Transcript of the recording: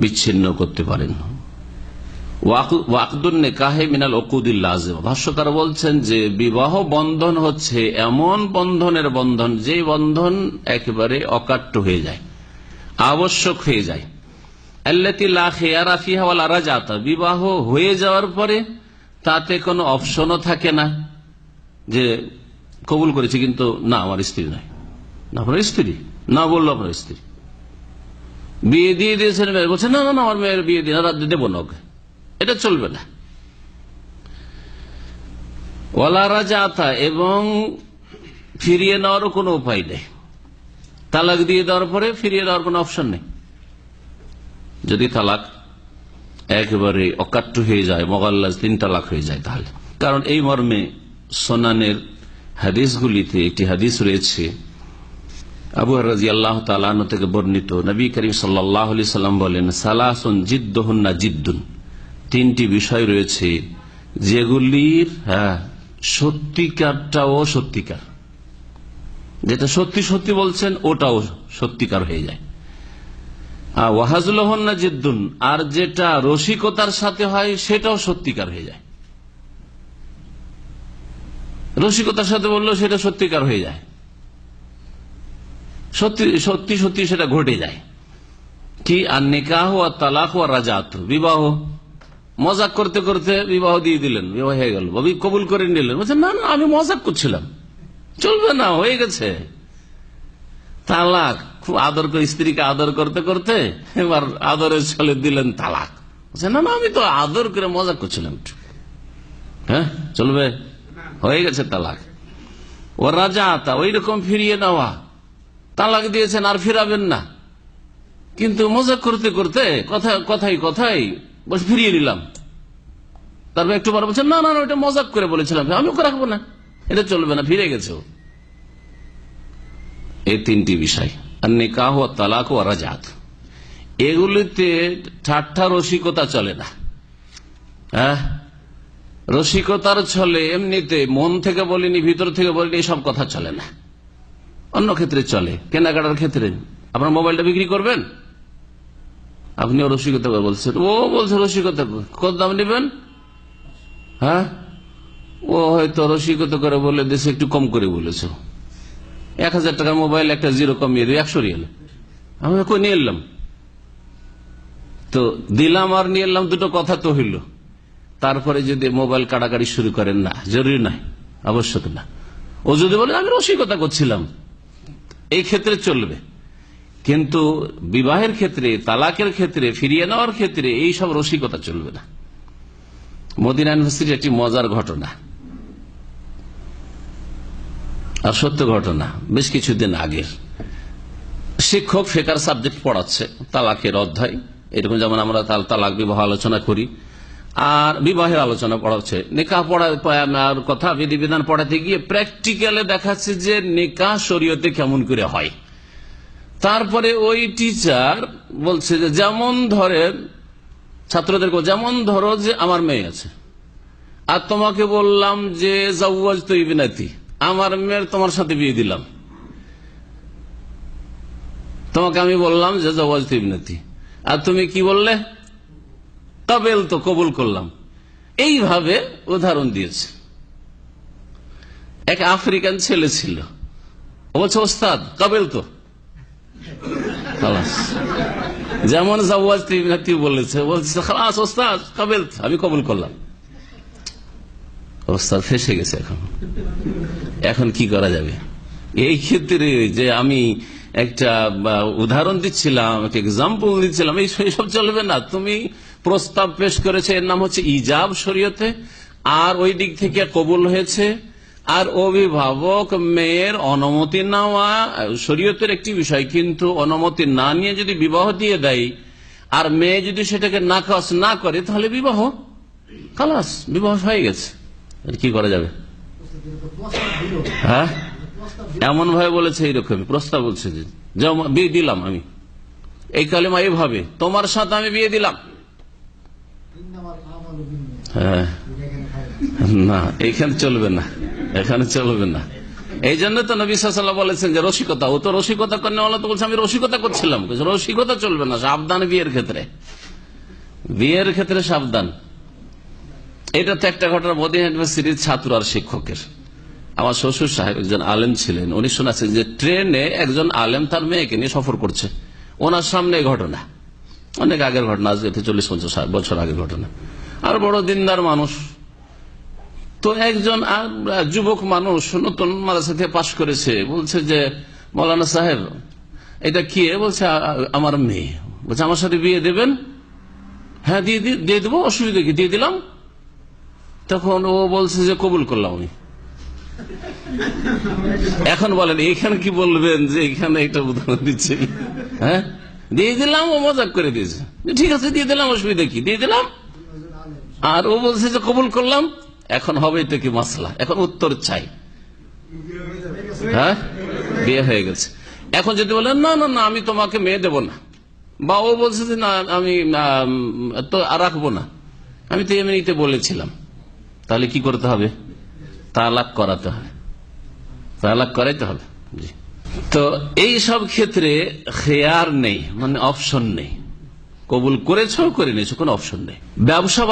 বিচ্ছিন্ন করতে পারেন। মিনাল ভাষ্যকার বলছেন যে বিবাহ বন্ধন হচ্ছে এমন বন্ধনের বন্ধন যে বন্ধন একেবারে অকাট্য হয়ে যায়, আবশ্যক হয়ে যায়। বিবাহ হয়ে যাওয়ার পরে তাতে কোনো অপশনও থাকে না যে কবুল করেছি, কিন্তু না, আমার স্ত্রী নয়। না, আপনার স্ত্রী? না বলল আপনার স্ত্রী। বিয়ে দিয়ে দিয়েছেন মেয়ে বলছে, না না আমার মেয়ের বিয়ে দিয়ে রাত দেবো না ওকে। এটা চলবে না। ওয়ালারা যাতা এবং ফিরিয়ে নেওয়ারও কোনো উপায় নেই। তালাক দিয়ে দেওয়ার পরে ফিরিয়ে দেওয়ার কোনো অপশন নেই। যদি তালাক একেবারে অকাট্য হয়ে যায়, মোগাল্লাজ তিন তালাক হয়ে যায় তাহলে। কারণ এই মর্মে সোনানের হাদিসগুলিতে একটি হাদিস রয়েছে আবু রাজি আল্লাহ থেকে বর্ণিত জিদ্দুন। তিনটি বিষয় রয়েছে, যেগুলির হ্যাঁ সত্যিকারটাও সত্যিকার। যেটা সত্যি সত্যি বলছেন, ওটাও সত্যিকার হয়ে যায়। ওয়াহাজুল্লাহন্না জিদ্দুন, আর যেটা রসিকতার সাথে হয়, সেটাও সত্যিকার হয়ে যায়। রসিকতার সাথে বললেও সেটা সত্যিকার হয়ে যায়। সত্যি সত্যি সেটা ঘটে যায়। কি? আর নিকাহ আর তালাক আর রাজাত। বিবাহ। মজাক করতে করতে বিবাহ দিয়ে দিলেন। বিবাহ হয়ে গেল। ববি কবুল করে নিলেন। বলছেন, না না, আমি মজাক করছিলাম। চলবে না, হয়ে গেছে। তালাক। খুব আদর করে, স্ত্রীকে আদর করতে করতে এবার আদরের ছলে দিলেন তালাক। বলছে না না, আমি তো আদর করে মজাক করছিলাম। হ্যাঁ চলবে? হয়ে গেছে তালাক। ও রাজা তা ওই রকম ফিরিয়ে নেওয়া। তালাক দিয়েছেন আর ফিরাবেন না। কিন্তু মজা করতে করতে কথাই কথাই কথাই ফিরিয়ে নিলাম। তারপর একটু পরে বলছেন, না না ওইটা মজাক করে বলেছিলাম। আমি ওকে রাখব না। এটা চলবে না, ফিরে গেছে এই তিনটি বিষয়। আর নিকাহ তালাক ও রাজাত। এগুলিতে ঠাট্টা রসিকতা চলে না। হ্যাঁ? রসিকতার ছলে এমনিতে মন থেকে বলিনি, ভিতর থেকে বলিনি সব কথা চলে না। অন্য ক্ষেত্রে চলে, কেনাকাটার ক্ষেত্রে। আপনার মোবাইলটা বিক্রি করবেন? আপনি রসিকতা করে বলছেন। ও বলছে রসিকতা কত দাম নেবেন? হ্যাঁ? ও হয়তো রসিকতা করে বলে দেশে একটু কম করে বলেছ। এক হাজার টাকার মোবাইল একটা জিরো কমিয়ে দিয়ে, একশো রিয়াল। আমি কই নিয়ে এলাম? তো দিলাম আর নিয়ে এলাম, দুটো কথা তো হইল। তারপরে যদি মোবাইল কাটাকাটি শুরু করেন, না, জরুরি নাই আবশ্যক না। ও যদি বলে, আমি রসিকতা করছিলাম। এই ক্ষেত্রে চলবে। কিন্তু বিবাহের ক্ষেত্রে, তালাকের ক্ষেত্রে, ফিরিয়ে নেওয়ার ক্ষেত্রে এই সব রসিকতা চলবে না। মদিনা ইউনিভার্সিটির একটি মজার ঘটনা। সত্য ঘটনা, বেশ কিছুদিন আগের। শিক্ষক ফেকার সাবজেক্ট পড়াচ্ছে, তালাকের অধ্যায়। এরকম যেমন আমরা তালাক বিবাহ আলোচনা করি আর বিবাহের আলোচনা পড়াচ্ছে। নিকাহ পড়ার কথা, বিধিবিধান পড়াতে গিয়ে প্র্যাকটিক্যালে দেখাচ্ছে যে নিকাহ শরীয়তে কেমন করে হয়। তারপরে ওই টিচার বলছে যে, যেমন ধরেন ছাত্রদেরকে যেমন ধরো যে আমার মেয়ে আছে। আর তোমাকে বললাম যে জাউজ তো ইবিনাতি, আমার মেয়ের তোমার সাথে বিয়ে দিলাম। তোমাকে আমি বললাম যে জাউজ তো ইবিনাতি। আর তুমি কি বললে? কাবেল তো কবুল করলাম। এইভাবে উদাহরণ দিয়েছে। এক আফ্রিকান ছেলে ছিল। বলছে, ওস্তাদ কাবেল তো। যেমন বলেছে বলছে আমি কবুল করলাম। ওস্তাদ ফেসে গেছে এখন। এখন কি করা যাবে? এই ক্ষেত্রে যে আমি একটা উদাহরণ দিচ্ছিলাম, একটা এক্সাম্পল দিচ্ছিলাম, এই সব চলবে না। তুমি প্রস্তাব পেশ করেছে এর নাম হচ্ছে ইজাব শরীয়তে আর ওই দিক থেকে কবুল হয়েছে আর অভিভাবক মেয়ের অনুমতি নেওয়া শরীয়তের একটি বিষয় কিন্তু অনুমতি না নিয়ে যদি বিবাহ দিয়ে দেয় আর মেয়ে যদি সেটাকে নাকচ না করে তাহলে বিবাহ খালাস বিবাহ হয়ে গেছে কি করা যাবে হ্যাঁ এমন ভাবে বলেছে এইরকম প্রস্তাব বলছে যে দিলাম আমি এই কালেমা এইভাবে তোমার সাথে আমি বিয়ে দিলাম হ্যাঁ না, এখানে চলবে না। এখানে চলবে না। এই জন্য তো নবী সাল্লাহ বলেছেন যে রসিকতা। ও তো রসিকতা করেন তো বলছে আমি রসিকতা করছিলাম। রসিকতা চলবে না, সাবধান বিয়ের ক্ষেত্রে। বিয়ের ক্ষেত্রে সাবধান। এটা তো একটা ঘটনা মোদী ইউনিভার্সিটির ছাত্র আর শিক্ষকের। আমার শ্বশুর সাহেব একজন আলেম ছিলেন। উনি শোনাচ্ছেন যে ট্রেনে একজন আলেম তার মেয়েকে নিয়ে সফর করছে। ওনার সামনে ঘটনা। অনেক আগের ঘটনা আজকে চল্লিশ পঞ্চাশ বছর আগের ঘটনা। আর বড় দিনদার মানুষ। তো একজন যুবক মানুষ নতুন মাদ্রাসা থেকে পাশ করেছে, বলছে যে, মৌলানা সাহেব, এটা কি? বলছে, "আ- আ- আমার মেয়ে। বলছে, আমার সাথে বিয়ে দেবেন? হ্যাঁ দিয়ে দিয়ে দেবো, অসুবিধা কি? দিয়ে দিলাম। তখন ও বলছে যে, কবুল করলাম আমি। এখন বলেন, এখানে কি বলবেন যে, এখানে একটা উদাহরণ দিচ্ছে? হ্যাঁ? দিয়ে দিলাম, ও মজাক করে দিয়েছে। ঠিক আছে, দিয়ে দিলাম, অসুবিধা কি? দিয়ে দিলাম। আর ও বলছে যে কবুল করলাম, এখন হবে এটা কি মাসলা? এখন উত্তর চাই। হ্যাঁ? বিয়ে হয়ে গেছে। এখন যদি বলেন না না না, আমি তোমাকে মেয়ে দেব না। বা ও বলছে যে, না, আমি তো রাখব না। আমি তো এমনিতে বলেছিলাম। তাহলে কি করতে হবে? তালাক করাতে হবে। তালাক করাইতে হবে। জি। তো এই সব ক্ষেত্রে খেয়ার নেই মানে অপশন নেই। কবুল করেছ, করে নিয়েছো, কোনো অপশন নেই। ব্যবসা